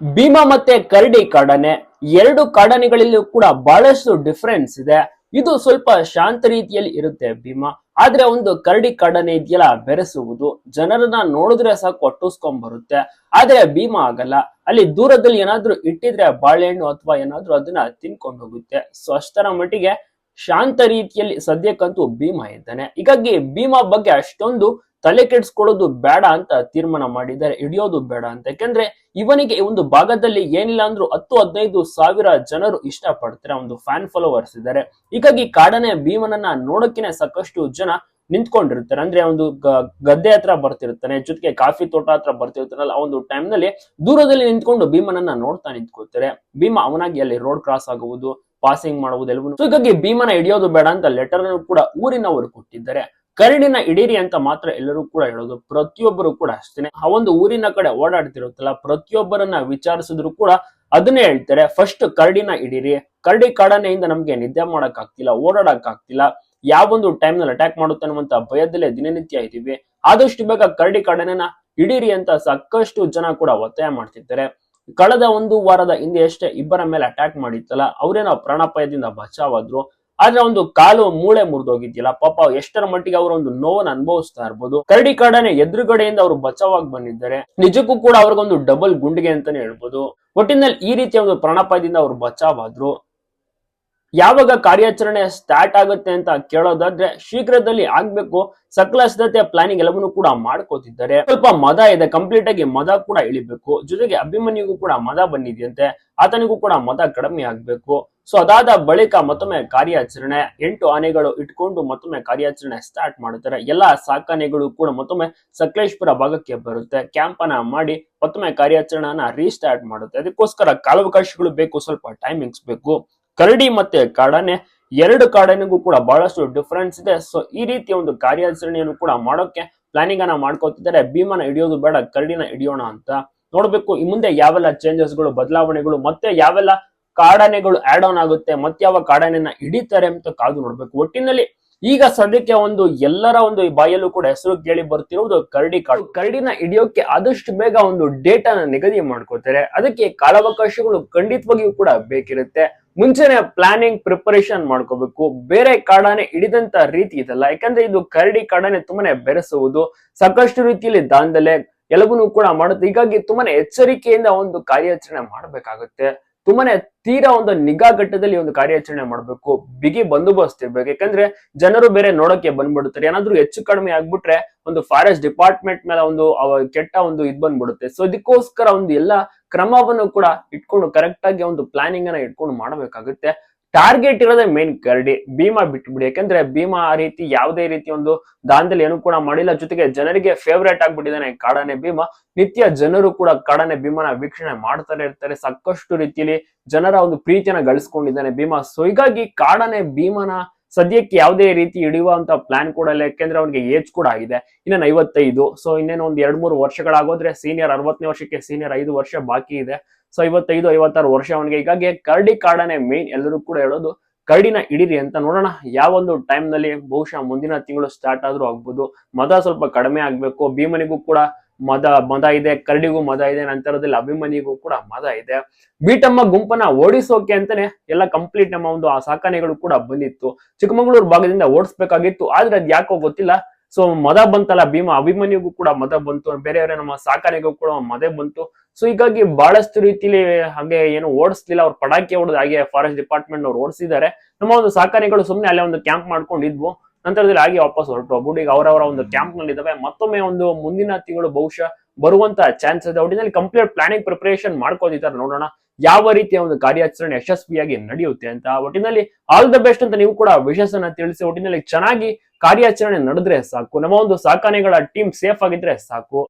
ಭೀಮಾ ಮತ್ತೆ ಕರಡಿ ಕಾಡನೆ. ಎರಡು ಕಾಡನೆಗಳಲ್ಲೂ ಕೂಡ ಬಹಳಷ್ಟು ಡಿಫ್ರೆನ್ಸ್ ಇದೆ. ಇದು ಸ್ವಲ್ಪ ಶಾಂತ ರೀತಿಯಲ್ಲಿ ಇರುತ್ತೆ ಭೀಮಾ. ಆದ್ರೆ ಒಂದು ಕರಡಿ ಕಾಡನೆ ಇದೆಯಲ್ಲ, ಬೆರೆಸುವುದು. ಜನರನ್ನ ನೋಡಿದ್ರೆ ಸಾಕು ಒಟ್ಟಿಸ್ಕೊಂಡ್ ಬರುತ್ತೆ ಆದ್ರೆ ಭೀಮಾ ಆಗಲ್ಲ. ಅಲ್ಲಿ ದೂರದಲ್ಲಿ ಏನಾದ್ರೂ ಇಟ್ಟಿದ್ರೆ ಬಾಳೆಹಣ್ಣು ಅಥವಾ ಏನಾದ್ರೂ ಅದನ್ನ ತಿನ್ಕೊಂಡು ಹೋಗುತ್ತೆ. ಸೊ ಅಷ್ಟರ ಮಟ್ಟಿಗೆ ಶಾಂತ ರೀತಿಯಲ್ಲಿ ಸದ್ಯಕ್ಕಂತೂ ಭೀಮಾ ಇದ್ದಾನೆ. ಹೀಗಾಗಿ ಭೀಮ ಬಗ್ಗೆ ಅಷ್ಟೊಂದು ತಲೆ ಕೆಡಿಸ್ಕೊಳ್ಳೋದು ಬೇಡ ಅಂತ ತೀರ್ಮಾನ ಮಾಡಿದ್ದಾರೆ, ಹಿಡಿಯೋದು ಬೇಡ ಅಂತ. ಯಾಕೆಂದ್ರೆ ಇವನಿಗೆ ಒಂದು ಭಾಗದಲ್ಲಿ ಏನಿಲ್ಲ ಅಂದ್ರು ಹತ್ತು, ಹದಿನೈದು ಸಾವಿರ ಜನರು ಇಷ್ಟಪಡ್ತಾರೆ, ಒಂದು ಫ್ಯಾನ್ ಫಾಲೋವರ್ಸ್ ಇದ್ದಾರೆ. ಹೀಗಾಗಿ ಕಾಡನೆ ಭೀಮನನ್ನ ನೋಡಕ್ಕಿನೇ ಸಾಕಷ್ಟು ಜನ ನಿಂತ್ಕೊಂಡಿರ್ತಾರೆ. ಅಂದ್ರೆ ಒಂದು ಗದ್ದೆ ಹತ್ರ ಬರ್ತಿರ್ತಾನೆ, ಜೊತೆಗೆ ಕಾಫಿ ತೋಟ ಹತ್ರ ಬರ್ತಿರ್ತಾನಲ್ಲ, ಆ ಒಂದು ಟೈಮ್ನಲ್ಲಿ ದೂರದಲ್ಲಿ ನಿಂತ್ಕೊಂಡು ಭೀಮನನ್ನ ನೋಡ್ತಾ ನಿಂತ್ಕೊಳ್ತಾರೆ. ಭೀಮ ಅವನಾಗಿ ಅಲ್ಲಿ ರೋಡ್ ಕ್ರಾಸ್ ಆಗುವುದು ಪಾಸಿಂಗ್ ಮಾಡುವುದು ಎಲ್ಲವೂ So, ಹೀಗಾಗಿ ಭೀಮನ ಹಿಡಿಯೋದು ಬೇಡ ಅಂತ ಲೆಟರ್ ಕೂಡ ಊರಿನವರು ಕೊಟ್ಟಿದ್ದಾರೆ. ಕರಡಿನ ಇಡೀರಿ ಅಂತ ಮಾತ್ರ ಎಲ್ಲರೂ ಕೂಡ ಹೇಳೋದು. ಪ್ರತಿಯೊಬ್ಬರು ಕೂಡ ಅಷ್ಟೇನೆ ಆ ಒಂದು ಊರಿನ ಕಡೆ ಓಡಾಡ್ತಿರುತ್ತಲ್ಲ, ಪ್ರತಿಯೊಬ್ಬರನ್ನ ವಿಚಾರಿಸಿದ್ರು ಕೂಡ ಅದನ್ನೇ ಹೇಳ್ತಾರೆ. ಫಸ್ಟ್ ಕರಡಿನ ಇಡೀರಿ. ಕರಡಿ ಕಾಡನೆಯಿಂದ ನಮ್ಗೆ ನಿದ್ದೆ ಮಾಡಕ್ ಆಗ್ತಿಲ್ಲ ಓಡಾಡಕ್ ಆಗ್ತಿಲ್ಲ ಯಾವೊಂದು ಟೈಮ್ನಲ್ಲಿ ಅಟ್ಯಾಕ್ ಮಾಡುತ್ತೆ ಅನ್ನುವಂತ ಭಯದಲ್ಲೇ ದಿನನಿತ್ಯ ಇದೀವಿ ಆದಷ್ಟು ಬೇಗ ಕರಡಿ ಕಾಡನೆನ ಇಡೀರಿ ಅಂತ ಸಾಕಷ್ಟು ಜನ ಕೂಡ ಒತ್ತಾಯ ಮಾಡ್ತಿದ್ದಾರೆ ಕಳೆದ ಒಂದು ವಾರದ ಹಿಂದೆ ಅಷ್ಟೇ ಇಬ್ಬರ ಮೇಲೆ ಅಟ್ಯಾಕ್ ಮಾಡಿತ್ತಲ್ಲ ಅವರೇನೋ ಪ್ರಾಣಾಪಾಯದಿಂದ ಬಚಾವಾದ್ರು. ಆದ್ರೆ ಒಂದು ಕಾಲು ಮೂಳೆ ಮುರಿದೋಗಿದ್ಯಲ್ಲ ಪಾಪ ಎಷ್ಟರ ಮಟ್ಟಿಗೆ ಅವರು ಒಂದು ನೋವನ್ನು ಅನುಭವಿಸ್ತಾ ಇರ್ಬೋದು. ಕರಡಿ ಕಾಡನೆ ಎದುರುಗಡೆಯಿಂದ ಅವರು ಬಚಾವಾಗಿ ಬಂದಿದ್ದಾರೆ. ನಿಜಕ್ಕೂ ಕೂಡ ಅವ್ರಿಗೊಂದು ಡಬಲ್ ಗುಂಡಿಗೆ ಅಂತಾನೆ ಹೇಳ್ಬೋದು. ಒಟ್ಟಿನಲ್ಲಿ ಈ ರೀತಿಯ ಒಂದು ಪ್ರಾಣಾಪಾಯದಿಂದ ಅವರು ಬಚಾವಾದ್ರು. ಯಾವಾಗ ಕಾರ್ಯಾಚರಣೆ ಸ್ಟಾರ್ಟ್ ಆಗುತ್ತೆ ಅಂತ ಕೇಳೋದಾದ್ರೆ ಶೀಘ್ರದಲ್ಲಿ ಆಗ್ಬೇಕು. ಸಕಲ ಸಿದ್ಧತೆ ಪ್ಲಾನಿಂಗ್ ಎಲ್ಲವನ್ನೂ ಕೂಡ ಮಾಡ್ಕೋತಿದ್ದಾರೆ. ಸ್ವಲ್ಪ ಮದ ಇದೆ. ಕಂಪ್ಲೀಟ್ ಆಗಿ ಮದ ಕೂಡ ಇಳಿಬೇಕು. ಜೊತೆಗೆ ಅಭಿಮನ್ಯುಗೂ ಕೂಡ ಮದ ಬಂದಿದೆಯಂತೆ. ಆತನಿಗೂ ಕೂಡ ಮದ ಕಡಿಮೆ ಆಗ್ಬೇಕು. ಸೊ ಅದಾದ ಬಳಿಕ ಮತ್ತೊಮ್ಮೆ ಕಾರ್ಯಾಚರಣೆ, ಎಂಟು ಆನೆಗಳು ಇಟ್ಕೊಂಡು ಮತ್ತೊಮ್ಮೆ ಕಾರ್ಯಾಚರಣೆ ಸ್ಟಾರ್ಟ್ ಮಾಡುತ್ತಾರೆ. ಎಲ್ಲಾ ಸಾಕಾನೆಗಳು ಕೂಡ ಮತ್ತೊಮ್ಮೆ ಸಕಲೇಶ್ಪುರ ಭಾಗಕ್ಕೆ ಬರುತ್ತೆ. ಕ್ಯಾಂಪ್ ಅನ್ನ ಮಾಡಿ ಮತ್ತೊಮ್ಮೆ ಕಾರ್ಯಾಚರಣೆಯನ್ನ ರೀಸ್ಟಾರ್ಟ್ ಮಾಡುತ್ತೆ. ಅದಕ್ಕೋಸ್ಕರ ಕಾಲಾವಕಾಶಗಳು ಬೇಕು, ಸ್ವಲ್ಪ ಟೈಮಿಂಗ್ಸ್ ಬೇಕು. ಕರಡಿ ಮತ್ತೆ ಕಾಡಾನೆ, ಎರಡು ಕಾಡಾನೆಗೂ ಕೂಡ ಬಹಳಷ್ಟು ಡಿಫರೆನ್ಸ್ ಇದೆ. ಸೊ ಈ ರೀತಿಯ ಒಂದು ಕಾರ್ಯಾಚರಣೆಯನ್ನು ಕೂಡ ಮಾಡೋಕೆ ಪ್ಲಾನಿಂಗ್ ಅನ್ನ ಮಾಡ್ಕೋತಿದ್ದಾರೆ. ಭೀಮನ ಹಿಡಿಯೋದು ಬೇಡ, ಕರಡಿನ ಹಿಡಿಯೋಣ ಅಂತ. ನೋಡ್ಬೇಕು, ಈ ಮುಂದೆ ಯಾವೆಲ್ಲ ಚೇಂಜಸ್ಗಳು, ಬದಲಾವಣೆಗಳು, ಮತ್ತೆ ಯಾವೆಲ್ಲ ಕಾಡಾನೆಗಳು ಆಡ್ ಆನ್ ಆಗುತ್ತೆ, ಮತ್ತೆ ಯಾವ ಕಾಡಾನೆನ ಹಿಡಿತಾರೆ ಅಂತ ಕಾದು ನೋಡ್ಬೇಕು. ಒಟ್ಟಿನಲ್ಲಿ ಈಗ ಸದ್ಯಕ್ಕೆ ಒಂದು ಎಲ್ಲರ ಒಂದು ಬಾಯಲ್ಲೂ ಕೂಡ ಹೆಸರು ಕೇಳಿ ಬರ್ತಿರುವುದು ಕರಡಿ ಕಾಡು. ಕರಡಿನ ಹಿಡಿಯೋಕೆ ಆದಷ್ಟು ಬೇಗ ಒಂದು ಡೇಟಾನ ನಿಗದಿ ಮಾಡ್ಕೋತಾರೆ ಅದಕ್ಕೆ ಕಾಲಾವಕಾಶಗಳು ಖಂಡಿತವಾಗಿಯೂ ಕೂಡ ಬೇಕಿರುತ್ತೆ. ಮುಂಚೆನೆ ಪ್ಲಾನಿಂಗ್ ಪ್ರಿಪರೇಷನ್ ಮಾಡ್ಕೋಬೇಕು. ಬೇರೆ ಕಾಡಾನೆ ಹಿಡಿದಂತ ರೀತಿ ಇದಲ್ಲ. ಯಾಕಂದ್ರೆ ಇದು ಕರಡಿ ಕಾಡಾನೆ ತುಂಬಾನೇ ಬೆರೆಸುವುದು, ಸಾಕಷ್ಟು ರೀತಿಯಲ್ಲಿ ದಾಂಧಲೆ ಎಲ್ಲವನ್ನೂ ಕೂಡ ಮಾಡುತ್ತೆ. ಹೀಗಾಗಿ ತುಂಬಾನೇ ಎಚ್ಚರಿಕೆಯಿಂದ ಒಂದು ಕಾರ್ಯಾಚರಣೆ ಮಾಡ್ಬೇಕಾಗುತ್ತೆ. ತುಂಬಾನೇ ತೀರಾ ಒಂದು ನಿಗಾ ಘಟ್ಟದಲ್ಲಿ ಒಂದು ಕಾರ್ಯಾಚರಣೆ ಮಾಡಬೇಕು, ಬಿಗಿ ಬಂದೋಬಸ್ತ್ ಇರ್ಬೇಕು. ಯಾಕಂದ್ರೆ ಜನರು ಬೇರೆ ನೋಡಕ್ಕೆ ಬಂದ್ಬಿಡುತ್ತಾರೆ. ಏನಾದ್ರೂ ಹೆಚ್ಚು ಕಡಿಮೆ ಆಗ್ಬಿಟ್ರೆ ಒಂದು ಫಾರೆಸ್ಟ್ ಡಿಪಾರ್ಟ್ಮೆಂಟ್ ಮೇಲೆ ಒಂದು ಕೆಟ್ಟ ಒಂದು ಇದು ಬಂದ್ಬಿಡುತ್ತೆ. ಸೊ ಇದಕ್ಕೋಸ್ಕರ ಒಂದು ಎಲ್ಲ ಕ್ರಮವನ್ನು ಕೂಡ ಇಟ್ಕೊಂಡು ಕರೆಕ್ಟ್ ಆಗಿ ಒಂದು ಪ್ಲಾನಿಂಗ್ ಅನ್ನ ಇಟ್ಕೊಂಡು ಮಾಡಬೇಕಾಗುತ್ತೆ. ಟಾರ್ಗೆಟ್ ಇರೋದೇ ಮೇನ್ ಕರಡಿ. ಭೀಮಾ ಬಿಟ್ಬಿಡಿ. ಯಾಕಂದ್ರೆ ಭೀಮಾ ಆ ರೀತಿ ಯಾವುದೇ ರೀತಿ ಒಂದು ದಾನದಲ್ಲಿ ಏನು ಕೂಡ ಮಾಡಿಲ್ಲ. ಜೊತೆಗೆ ಜನರಿಗೆ ಫೇವರೇಟ್ ಆಗ್ಬಿಟ್ಟಿದ್ದಾನೆ ಕಾಡಾನೆ ಭೀಮಾ. ನಿತ್ಯ ಜನರು ಕೂಡ ಕಾಡಾನೆ ಭೀಮನ ವೀಕ್ಷಣೆ ಮಾಡ್ತಾರೆ ಇರ್ತಾರೆ. ಸಾಕಷ್ಟು ರೀತಿಯಲ್ಲಿ ಜನರ ಒಂದು ಪ್ರೀತಿಯನ್ನ ಗಳಿಸ್ಕೊಂಡಿದ್ದಾನೆ ಭೀಮಾ. ಸೊ ಹೀಗಾಗಿ ಕಾಡಾನೆ ಭೀಮನ ಸದ್ಯಕ್ಕೆ ಯಾವುದೇ ರೀತಿ ಹಿಡಿಯುವಂತ ಪ್ಲಾನ್ ಕೂಡ ಇಲ್ಲ. ಯಾಕೆಂದ್ರೆ ಅವನಿಗೆ ಏಜ್ ಕೂಡ ಆಗಿದೆ. ಇನ್ನೇನು ಐವತ್ತೈದು ಸೊ ಇನ್ನೇನು ಒಂದ್ ಎರಡ್ ಮೂರು ವರ್ಷಗಳಾಗೋದ್ರೆ ಸೀನಿಯರ್ ಅರವತ್ತನೇ ವರ್ಷಕ್ಕೆ ಸೀನಿಯರ್ ಐದು ವರ್ಷ ಬಾಕಿ ಇದೆ. ಸೊ ಐವತ್ತೈದು, ಐವತ್ತಾರು ವರ್ಷ ಅವನಿಗೆ ಹೀಗಾಗಿ ಕರಡಿ ಕಾಡನೆ ಮೇನ್ ಎಲ್ಲರೂ ಕೂಡ ಹೇಳೋದು ಕರ್ಡಿನ ಇಡೀರಿ ಅಂತ ನೋಡೋಣ. ಯಾವೊಂದು ಟೈಮ್ನಲ್ಲಿ ಬಹುಶಃ ಮುಂದಿನ ತಿಂಗಳು ಸ್ಟಾರ್ಟ್ ಆದ್ರೂ ಆಗ್ಬೋದು. ಮದ ಸ್ವಲ್ಪ ಕಡಿಮೆ ಆಗ್ಬೇಕು. ಭೀಮನಿಗೂ ಕೂಡ ಮದ ಮದ ಇದೆ, ಕರಡಿಗೂ ಮದ ಇದೆ, ನಂತರದಲ್ಲಿ ಅಭಿಮನಿಗೂ ಕೂಡ ಮದ ಇದೆ. ಬೀಟಮ್ಮ ಗುಂಪನ್ನ ಓಡಿಸೋಕೆ ಅಂತಾನೆ ಎಲ್ಲ ಕಂಪ್ಲೀಟ್ ನಮ್ಮ ಒಂದು ಆ ಸಾಕಾನೆಗಳು ಕೂಡ ಬಂದಿತ್ತು. ಚಿಕ್ಕಮಗಳೂರು ಭಾಗದಿಂದ ಓಡಿಸ್ಬೇಕಾಗಿತ್ತು, ಆದ್ರೆ ಅದ್ ಯಾಕೋ ಗೊತ್ತಿಲ್ಲ. ಸೊ ಮದ ಬಂತಲ್ಲ ಭೀಮ, ಅಭಿಮನ್ಯುಗೂ ಕೂಡ ಮದ ಬಂತು, ಬೇರೆಯವರೇ ನಮ್ಮ ಸಾಕಾನೆಗೂ ಕೂಡ ಮದ ಬಂತು. ಸೊ ಹೀಗಾಗಿ ಬಹಳಷ್ಟು ರೀತಿಲಿ ಹಾಗೆ ಏನು ಓಡಿಸ್ಲಿಲ್ಲ, ಅವ್ರು ಪಟಾಕಿ ಹೊಡೆದ ಹಾಗೆ ಫಾರೆಸ್ಟ್ ಡಿಪಾರ್ಟ್ಮೆಂಟ್ ಅವ್ರು ಓಡಿಸಿದ್ದಾರೆ. ನಮ್ಮ ಒಂದು ಸಾಕಾನೆಗಳು ಸುಮ್ಮನೆ ಅಲ್ಲೇ ಒಂದು ಕ್ಯಾಂಪ್ ಮಾಡ್ಕೊಂಡಿದ್ವು. ನಂತರದಲ್ಲಿ ಆಗಿ ವಾಪಸ್ ಹೊರಟು. ಈಗ ಅವರವರ ಒಂದು ಕ್ಯಾಂಪ್ನಲ್ಲಿ ಇದಾವೆ ಮತ್ತೊಮ್ಮೆ ಒಂದು ಮುಂದಿನ ತಿಂಗಳು ಬಹುಶಃ ಬರುವಂತ ಚಾನ್ಸ್ ಇದೆ. ಒಟ್ಟಿನಲ್ಲಿ ಕಂಪ್ಲೀಟ್ ಪ್ಲಾನಿಂಗ್ ಪ್ರಿಪರೇಷನ್ ಮಾಡ್ಕೋತಿದ್ದಾರೆ ನೋಡೋಣ ಯಾವ ರೀತಿಯ ಒಂದು ಕಾರ್ಯಾಚರಣೆ ಯಶಸ್ವಿಯಾಗಿ ನಡೆಯುತ್ತೆ ಅಂತ. ಒಟ್ಟಿನಲ್ಲಿ ಆಲ್ ದ ಬೆಸ್ಟ್ ಅಂತ ನೀವು ಕೂಡ ವಿಶೇಷನ ತಿಳಿಸಿ, ಒಟ್ಟಿನಲ್ಲಿ ಚೆನ್ನಾಗಿ ಕಾರ್ಯಾಚರಣೆ ನಡೆದ್ರೆ ಸಾಕು. ನಮ್ಮ ಒಂದು ಸಾಕಾನೆಗಳ ಟೀಮ್ ಸೇಫ್ ಆಗಿದ್ರೆ ಸಾಕು.